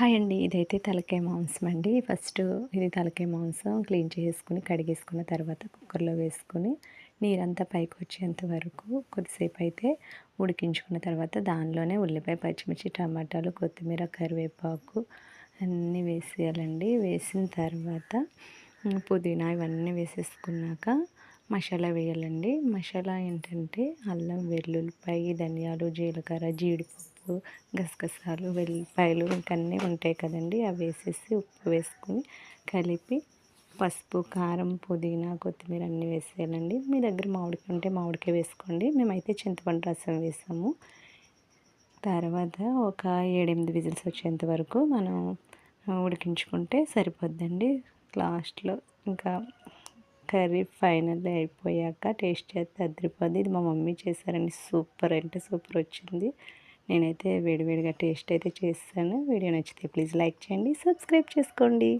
Hi అండి. ఇదైతే తలకాయ మాంసం అండి. ఫస్ట్ ఇది తలకాయ మాంసం క్లీన్ చేసుకుని కడిగేసుకున్న తర్వాత కుక్కర్లో వేసుకొని నీరంతా పైకి వచ్చేంత వరకు కొద్దిసేపు అయితే ఉడికించుకున్న తర్వాత దానిలోనే ఉల్లిపాయ పచ్చిమిర్చి టమాటాలు కొత్తిమీర కరివేపాకు అన్నీ వేసేయాలండి. వేసిన తర్వాత పుదీనా ఇవన్నీ వేసేసుకున్నాక మసాలా వేయాలండి. మసాలా ఏంటంటే అల్లం వెల్లుల్లిపాయ ధనియాలు జీలకర్ర జీడిపప్పు పసుపు గసగసాలు వెల్లిపాయలు ఇంకన్నీ ఉంటాయి కదండి. అవి వేసేసి ఉప్పు వేసుకొని కలిపి పసుపు కారం పుదీనా కొత్తిమీర అన్నీ వేసేయాలండి. మీ దగ్గర మామిడికాయ ఉంటే మామిడికాయ వేసుకోండి. మేమైతే చింతపండు రసం వేసాము. తర్వాత ఒక ఏడెనిమిది విజిల్స్ వచ్చేంత వరకు మనం ఉడికించుకుంటే సరిపోద్దండి. లాస్ట్లో ఇంకా కర్రీ ఫైనల్ అయిపోయాక టేస్ట్ చేస్తే అదిరిపోద్ది. ఇది మా మమ్మీ చేశారండి. సూపర్ అంటే సూపర్ వచ్చింది. నేనైతే వేడివేడిగా టేస్ట్ అయితే చేస్తాను. వీడియో నచ్చితే ప్లీజ్ లైక్ చేయండి సబ్స్క్రైబ్ చేసుకోండి.